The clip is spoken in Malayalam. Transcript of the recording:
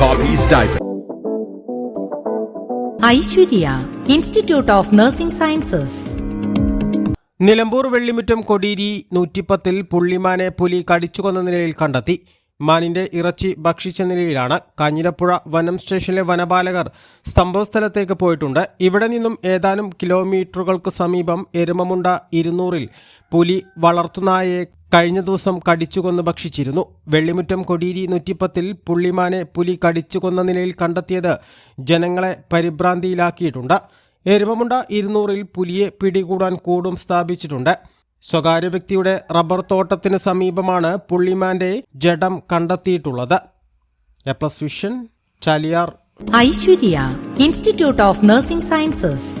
Poppy's diaper. Aishwarya institute of nursing sciences Nilambur Vellimuttam കൊടീരി നൂറ്റിപ്പത്തിൽ പുള്ളിമാനെ പുലി കടിച്ചുകൊന്ന നിലയിൽ കണ്ടെത്തി. മാനിന്റെ ഇറച്ചി ഭക്ഷിച്ച നിലയിലാണ് കാഞ്ഞിരപ്പുഴ വനം സ്റ്റേഷനിലെ വനപാലകർ സംഭവസ്ഥലത്തേക്ക് പോയിട്ടുണ്ട്. ഇവിടെ നിന്നും ഏതാനും കിലോമീറ്ററുകൾക്ക് സമീപം എരുമമുണ്ട ഇരുന്നൂറിൽ പുലി വളർത്തുനായയെ കഴിഞ്ഞ ദിവസം കടിച്ചുകൊന്ന് ഭക്ഷിച്ചിരുന്നു. വെള്ളിമുറ്റം കൊടീരി നൂറ്റിപ്പത്തിൽ പുള്ളിമാനെ പുലി കടിച്ചുകൊന്ന നിലയിൽ കണ്ടെത്തിയത് ജനങ്ങളെ പരിഭ്രാന്തിയിലാക്കിയിട്ടുണ്ട്. എരുമമുണ്ട ഇരുന്നൂറിൽ പുലിയെ പിടികൂടാൻ കൂടും സ്ഥാപിച്ചിട്ടുണ്ട്. സ്വകാര്യ വ്യക്തിയുടെ റബ്ബർ തോട്ടത്തിന് സമീപമാണ് പുള്ളിമാന്റെ ജഡം കണ്ടെത്തിയിട്ടുള്ളത്. A plus Chaliyar. Aishwarya institute of nursing sciences.